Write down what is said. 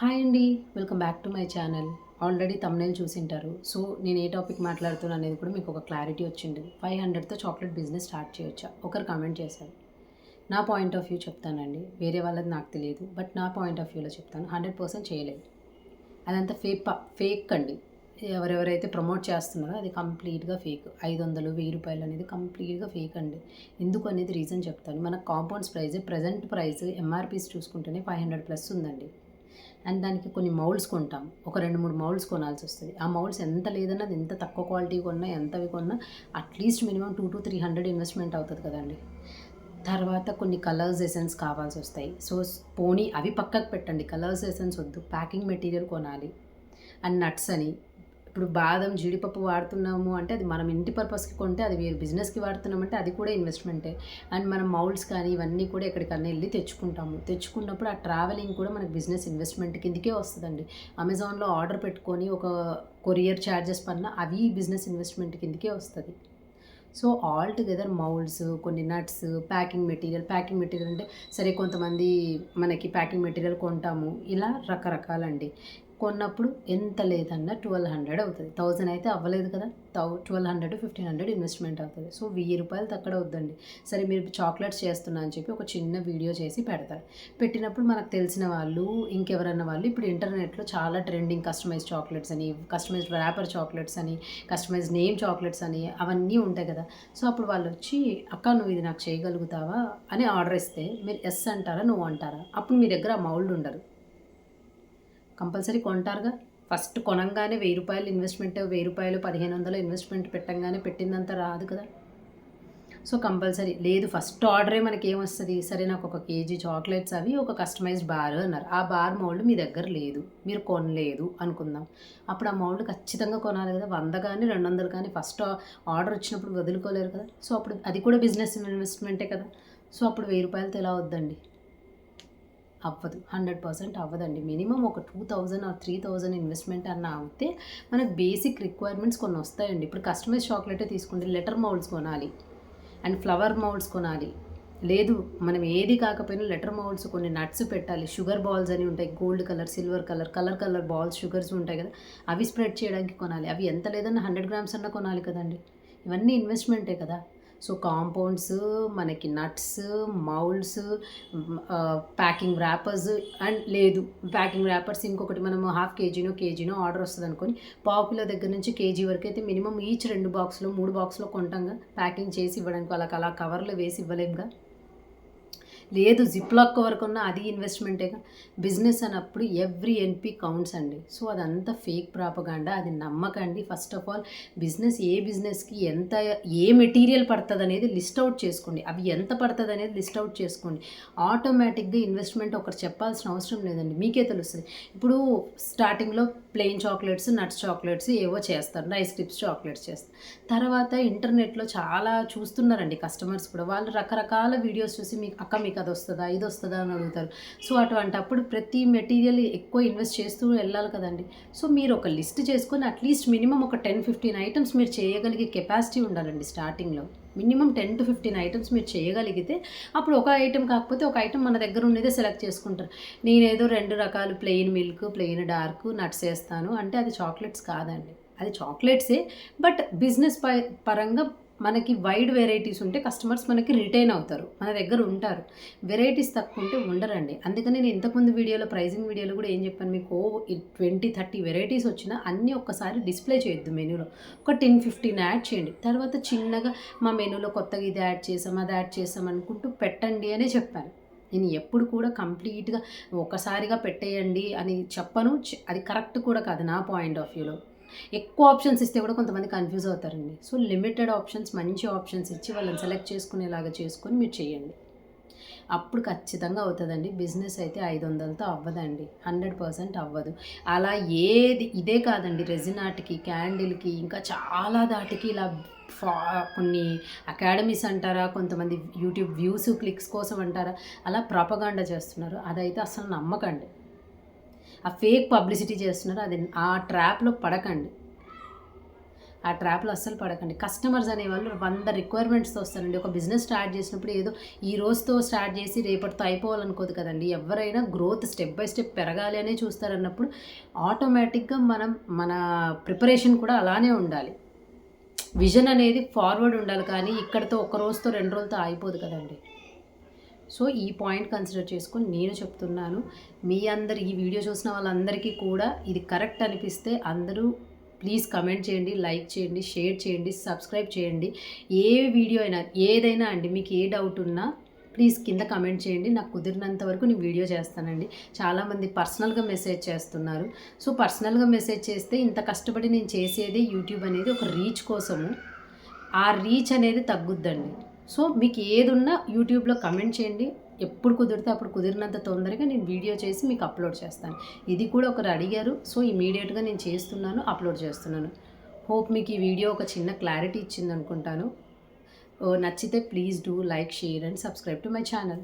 Hi అండి welcome back to my channel. Already thumbnail చూసింటారు. So నేను ఏ టాపిక్ మాట్లాడుతున్నా అనేది కూడా మీకు ఒక క్లారిటీ వచ్చింది. ఫైవ్ హండ్రెడ్తో చాక్లెట్ బిజినెస్ స్టార్ట్ చేయొచ్చా? ఒకరు కామెంట్ చేశారు. నా పాయింట్ ఆఫ్ వ్యూ చెప్తానండి. వేరే వాళ్ళది నాకు తెలియదు. బట్ నా పాయింట్ ఆఫ్ వ్యూలో చెప్తాను. హండ్రెడ్ పర్సెంట్ చేయలేదు. అదంతా ఫేక్ ఫేక్ అండి. ఎవరెవరైతే ప్రమోట్ చేస్తున్నారో అది కంప్లీట్గా ఫేక్. ఐదు వందలు వెయ్యి రూపాయలు అనేది కంప్లీట్గా ఫేక్ అండి. ఎందుకు అనేది రీజన్ చెప్తాను. మన compounds price present price MRPs చూసుకుంటేనే five hundred plus ఉందండి. అండ్ దానికి కొన్ని మౌల్డ్స్ కొంటాం. ఒక రెండు మూడు మౌల్డ్స్ కొనాల్సి వస్తుంది. ఆ మౌల్డ్స్ ఎంత లేదన్నది అది ఎంత తక్కువ క్వాలిటీ కొన్నా ఎంతవి కొన్నా at least minimum two to three hundred investment అవుతుంది కదండి. తర్వాత కొన్ని కలర్స్ ఎసెన్స్ కావాల్సి వస్తాయి. సో పోనీ అవి పక్కకు పెట్టండి. కలర్స్ ఎసెన్స్ వద్దు. ప్యాకింగ్ మెటీరియల్ కొనాలి. అండ్ నట్స్ అని ఇప్పుడు బాదం జీడిపప్పు వాడుతున్నాము అంటే అది మనం ఇంటి పర్పస్కి కొంటే అది వేరు బిజినెస్కి వాడుతున్నామంటే అది కూడా ఇన్వెస్ట్మెంటే. అండ్ మనం మౌల్డ్స్ కానీ ఇవన్నీ కూడా ఎక్కడికన్నా వెళ్ళి తెచ్చుకుంటాము. తెచ్చుకున్నప్పుడు ఆ ట్రావెలింగ్ కూడా మనకి బిజినెస్ ఇన్వెస్ట్మెంట్ కిందకే వస్తుందండి. అమెజాన్లో ఆర్డర్ పెట్టుకొని ఒక కొరియర్ ఛార్జెస్ పడిన అవి బిజినెస్ ఇన్వెస్ట్మెంట్ కిందకే వస్తుంది. సో ఆల్ టుగెదర్ మౌల్డ్స్ కొన్ని nuts packing material packing material అంటే సరే కొంతమంది మనకి ప్యాకింగ్ మెటీరియల్ కొంటాము. ఇలా రకరకాలండి. కొన్నప్పుడు ఎంత లేదన్నా ట్వెల్వ్ హండ్రెడ్ అవుతుంది. థౌజండ్ అయితే అవ్వలేదు కదా. Thou twelve hundred fifteen hundred investment అవుతుంది. సో వెయ్యి రూపాయలు తక్కడ వద్దండి. సరే మీరు చాక్లెట్స్ చేస్తున్నా అని చెప్పి ఒక చిన్న వీడియో చేసి పెడతారు. పెట్టినప్పుడు మనకు తెలిసిన వాళ్ళు ఇంకెవరన్నా వాళ్ళు ఇప్పుడు ఇంటర్నెట్లో చాలా ట్రెండింగ్ కస్టమైజ్ చాక్లెట్స్ అని కస్టమైజ్ ర్యాపర్ చాక్లెట్స్ అని కస్టమైజ్ నేమ్ చాక్లెట్స్ అని అవన్నీ ఉంటాయి కదా. సో అప్పుడు వాళ్ళు వచ్చి అక్క నువ్వు ఇది నాకు చేయగలుగుతావా? అని ఆర్డర్ ఇస్తే మీరు ఎస్ అంటారా నువ్వు అంటారా? అప్పుడు మీ దగ్గర ఆ మౌల్డ్ ఉండరు కంపల్సరీ కొంటారుగా. ఫస్ట్ కొనంగానే వెయ్యి రూపాయలు ఇన్వెస్ట్మెంట్ వెయ్యి రూపాయలు పదిహేను వందలు ఇన్వెస్ట్మెంట్ పెట్టంగానే పెట్టిందంత రాదు కదా. సో కంపల్సరీ లేదు ఫస్ట్ ఆర్డరే మనకి ఏమొస్తుంది సరే నాకు ఒక కేజీ చాక్లెట్స్ అవి ఒక కస్టమైజ్డ్ బార్ అన్నారు. ఆ బార్ మౌల్డ్ మీ దగ్గర లేదు మీరు కొనలేదు అనుకుందాం. అప్పుడు ఆ మౌల్డ్ ఖచ్చితంగా కొనాలి కదా. వంద కానీ రెండు వందలు కానీ ఫస్ట్ ఆర్డర్ వచ్చినప్పుడు వదులుకోలేరు కదా. సో అప్పుడు అది కూడా బిజినెస్ ఇన్వెస్ట్మెంటే కదా. సో అప్పుడు వెయ్యి రూపాయలతో ఎలా వద్దండి? అవ్వదు. హండ్రెడ్ పర్సెంట్ అవ్వదండి. మినిమం ఒక two thousand or three thousand investment అన్న అవుతే మనకు బేసిక్ రిక్వైర్మెంట్స్ కొన్ని వస్తాయండి. ఇప్పుడు కస్టమైజ్ చాక్లెటే తీసుకుంటే లెటర్ మౌల్డ్స్ కొనాలి. అండ్ ఫ్లవర్ మౌల్డ్స్ కొనాలి. లేదు మనం ఏది కాకపోయినా లెటర్ మౌల్డ్స్ కొన్ని నట్స్ పెట్టాలి. షుగర్ బాల్స్ అని ఉంటాయి. Gold colour silver colour colour colour balls sugars ఉంటాయి కదా. అవి స్ప్రెడ్ చేయడానికి కొనాలి. అవి ఎంత లేదన్నా హండ్రెడ్ గ్రామ్స్ అన్నా కొనాలి కదండి. ఇవన్నీ ఇన్వెస్ట్మెంటే కదా. సో కాంపౌండ్స్ మనకి nuts moulds packing wrappers and లేదు. ప్యాకింగ్ ర్యాపర్స్ ఇంకొకటి మనము హాఫ్ కేజీనో కేజీనో ఆర్డర్ వస్తుంది అనుకొని పావు దగ్గర నుంచి కేజీ వరకు అయితే మినిమం ఈచ్ రెండు బాక్స్లో మూడు బాక్స్లో కొంటాంగా ప్యాకింగ్ చేసి ఇవ్వడానికి వాళ్ళకి అలా కవర్లో వేసి ఇవ్వలేముగా లేదు జిప్లాక్ వరకు ఉన్న అది ఇన్వెస్ట్మెంటేగా బిజినెస్ అన్నప్పుడు ఎవ్రీ ఎన్పి కౌంట్స్ అండి. సో అదంతా ఫేక్ ప్రాపగాండా అది నమ్మకండి. ఫస్ట్ ఆఫ్ ఆల్ బిజినెస్ ఏ బిజినెస్కి ఎంత ఏ మెటీరియల్ పడుతుంది అనేది లిస్ట్ అవుట్ చేసుకోండి. అవి ఎంత పడుతుంది అనేది లిస్ట్ అవుట్ చేసుకోండి ఆటోమేటిక్గా ఇన్వెస్ట్మెంట్ ఒకరు చెప్పాల్సిన అవసరం లేదండి. మీకే తెలుస్తుంది. ఇప్పుడు స్టార్టింగ్లో ప్లెయిన్ చాక్లెట్స్ నట్స్ చాక్లెట్స్ ఏవో చేస్తారు. రైస్ క్రిప్స్ చాక్లెట్స్ చేస్తారు. తర్వాత ఇంటర్నెట్లో చాలా చూస్తున్నారండి కస్టమర్స్ కూడా. వాళ్ళు రకరకాల వీడియోస్ చూసి మీకు అక్క మీకు అది వస్తుందా ఇది వస్తుందా అని అడుగుతారు. సో అటువంటి అప్పుడు ప్రతి మెటీరియల్ ఎక్కువ ఇన్వెస్ట్ చేస్తూ వెళ్ళాలి కదండి. సో మీరు ఒక లిస్ట్ చేసుకొని అట్లీస్ట్ మినిమం ఒక టెన్ ఫిఫ్టీన్ ఐటమ్స్ మీరు చేయగలిగే కెపాసిటీ ఉండాలండి స్టార్టింగ్లో. Minimum ten to fifteen items మీరు చేయగలిగితే అప్పుడు ఒక ఐటెం కాకపోతే ఒక ఐటమ్ మన దగ్గర ఉండేదే సెలెక్ట్ చేసుకుంటారు. నేనేదో రెండు రకాలు plain milk plain dark nuts వేస్తాను. అంటే అది చాక్లెట్స్ కాదండి. అది చాక్లెట్సే. బట్ బిజినెస్ పరంగా మనకి వైడ్ వెరైటీస్ ఉంటే కస్టమర్స్ మనకి రిటైన్ అవుతారు మన దగ్గర ఉంటారు. వెరైటీస్ తక్కువ ఉంటే ఉండరండి. అందుకని నేను ఇంతకుముందు వీడియోలో ప్రైజింగ్ వీడియోలో కూడా ఏం చెప్పాను మీకు ట్వంటీ థర్టీ వెరైటీస్ వచ్చినా అన్నీ ఒక్కసారి డిస్ప్లే చేయొద్దు మెనూలో. ఒక టెన్ ఫిఫ్టీన్ యాడ్ చేయండి. తర్వాత చిన్నగా మా మెనూలో కొత్తగా ఇది యాడ్ చేసాం అది యాడ్ చేసాం అనుకుంటూ పెట్టండి అనే చెప్పాను. నేను ఎప్పుడు కూడా కంప్లీట్గా ఒకసారిగా పెట్టేయండి అని చెప్పను. అది కరెక్ట్ కూడా కాదు నా పాయింట్ ఆఫ్ వ్యూలో. ఎక్కువ ఆప్షన్స్ ఇస్తే కూడా కొంతమంది కన్ఫ్యూజ్ అవుతారండి. సో లిమిటెడ్ ఆప్షన్స్ మంచి ఆప్షన్స్ ఇచ్చి వాళ్ళని సెలెక్ట్ చేసుకునేలాగా చేసుకొని మీరు చేయండి. అప్పుడు ఖచ్చితంగా అవుతుందండి. బిజినెస్ అయితే ఐదు వందలతో అవ్వదండి. హండ్రెడ్ పర్సెంట్ అవ్వదు. అలా ఏది ఇదే కాదండి. రెజినాట్కి క్యాండిల్కి ఇంకా చాలా దాటికి ఇలా ఫా కొన్ని అకాడమీస్ అంటారా కొంతమంది యూట్యూబ్ వ్యూస్ క్లిక్స్ కోసం అంటారా అలా ప్రాపగాండా చేస్తున్నారు. అదైతే అసలు నమ్మకండి. ఆ ఫేక్ పబ్లిసిటీ చేస్తున్నారు అది ఆ ట్రాప్లో పడకండి. ఆ ట్రాప్లో అస్సలు పడకండి. కస్టమర్స్ అనేవాళ్ళు వంద రిక్వైర్మెంట్స్తో వస్తారండి. ఒక బిజినెస్ స్టార్ట్ చేసినప్పుడు ఏదో ఈ రోజుతో స్టార్ట్ చేసి రేపటితో అయిపోవాలనుకోదు కదండి. ఎవరైనా గ్రోత్ స్టెప్ బై స్టెప్ పెరగాలి అనే చూస్తారన్నప్పుడు ఆటోమేటిక్గా మనం మన ప్రిపరేషన్ కూడా అలానే ఉండాలి. విజన్ అనేది ఫార్వర్డ్ ఉండాలి కానీ ఇక్కడితో ఒక రోజుతో రెండు రోజులతో అయిపోదు కదండి. సో ఈ పాయింట్ కన్సిడర్ చేసుకొని నేను చెప్తున్నాను. మీ అందరు ఈ వీడియో చూసిన వాళ్ళందరికీ కూడా ఇది కరెక్ట్ అనిపిస్తే అందరూ ప్లీజ్ కమెంట్ చేయండి లైక్ చేయండి షేర్ చేయండి సబ్స్క్రైబ్ చేయండి. ఏ వీడియో అయినా ఏదైనా అండి మీకు ఏ డౌట్ ఉన్నా ప్లీజ్ కింద కమెంట్ చేయండి. నాకు కుదిరినంత వరకు నేను వీడియో చేస్తానండి. చాలామంది పర్సనల్గా మెసేజ్ చేస్తున్నారు. సో పర్సనల్గా మెసేజ్ చేస్తే ఇంత కష్టపడి నేను చేసేది యూట్యూబ్ అనేది ఒక రీచ్ కోసము. ఆ రీచ్ అనేది తగ్గుద్దండి. సో మీకు ఏది ఉన్నా యూట్యూబ్లో కమెంట్ చేయండి. ఎప్పుడు కుదిరితే అప్పుడు కుదిరినంత తొందరగా నేను వీడియో చేసి మీకు అప్లోడ్ చేస్తాను. ఇది కూడా ఒకరు అడిగారు. సో ఇమీడియట్గా నేను చేస్తున్నాను అప్లోడ్ చేస్తున్నాను. హోప్ మీకు ఈ వీడియో ఒక చిన్న క్లారిటీ ఇచ్చింది అనుకుంటాను ఓ, నచ్చితే please do like share and subscribe to my channel.